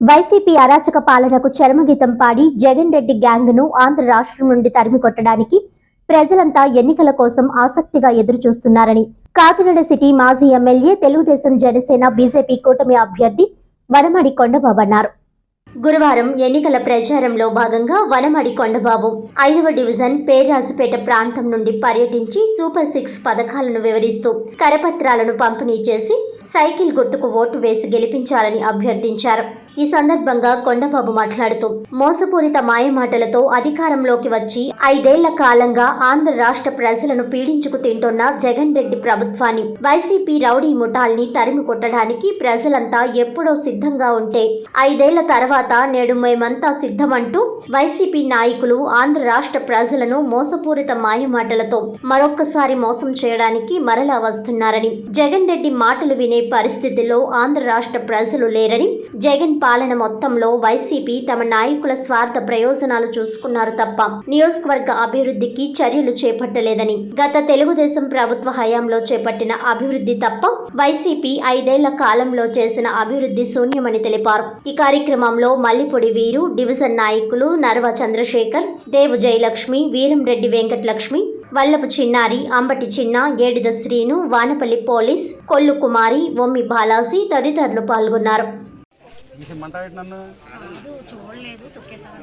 YCP అరాచక పాలనకు చరమగీతం పాడి జగన్ రెడ్డి గ్యాంగ్ను ఆంధ్ర రాష్ట్రం నుండి తరిమి కొట్టడానికి ప్రజలంతా ఎన్నికల కోసం ఆసక్తిగా ఎదురు చూస్తున్నారని కాకినాడ సిటీ మాజీ ఎమ్మెల్యే తెలుగుదేశం జనసేన బీజేపీ కూటమి అభ్యర్థి వనమడి కొండబాబు అన్నారు. గురువారం ఎన్నికల ప్రచారంలో భాగంగా వనమడి కొండబాబు ఐదవ డివిజన్ పేరాజుపేట ప్రాంతం నుండి పర్యటించి సూపర్ సిక్స్ పథకాలను వివరిస్తూ కరపత్రాలను పంపిణీ చేసి సైకిల్ గుర్తుకు ఓటు వేసి గెలిపించాలని అభ్యర్థించారు. ఈ సందర్భంగా కొండబాబు మాట్లాడుతూ మోసపూరిత మాయమాటలతో అధికారంలోకి వచ్చి ఐదేళ్ళ కాలంగా ఆంధ్ర రాష్ట్ర ప్రజలను పీడించుకు తింటున్న జగన్ రెడ్డి ప్రభుత్వాన్ని వైసీపీ రౌడీ ముఠాల్ని తరిమి కొట్టడానికి ప్రజలంతా ఎప్పుడో సిద్ధంగా ఉంటే ఐదేళ్ళ తర్వాత నేడు మేమంతా సిద్ధమంటూ వైసీపీ నాయకులు ఆంధ్ర రాష్ట్ర ప్రజలను మోసపూరిత మాయమాటలతో మరొక్కసారి మోసం చేయడానికి మరలా వస్తున్నారని జగన్ రెడ్డి మాటలు వినే పరిస్థితిలో ఆంధ్ర రాష్ట్ర ప్రజలు లేరని జగన్ పాలన మొత్తంలో వైసీపీ తమ నాయకుల స్వార్థ ప్రయోజనాలు చూసుకున్నారు తప్ప నియోజకవర్గ అభివృద్ధికి చర్యలు చేపట్టలేదని. గత తెలుగుదేశం ప్రభుత్వ హయాంలో చేపట్టిన అభివృద్ధి తప్ప వైసీపీ ఐదేళ్ళ కాలంలో చేసిన అభివృద్ధి శూన్యమని తెలిపారు. ఈ కార్యక్రమంలో మల్లిపొడి వీరు డివిజన్ నాయకులు నర్వ చంద్రశేఖర్ దేవు జయలక్ష్మి వీరంరెడ్డి వెంకటలక్ష్మి వల్లపు చిన్నారి అంబటి చిన్న ఏడిద శ్రీను వానపల్లి పోలీస్ కొల్లు కుమారి ఒమ్మి బాలాజీ తదితరులు పాల్గొన్నారు. తీసిమ్మంటా ఏంటి నన్ను చూడలేదు తొక్కేసాను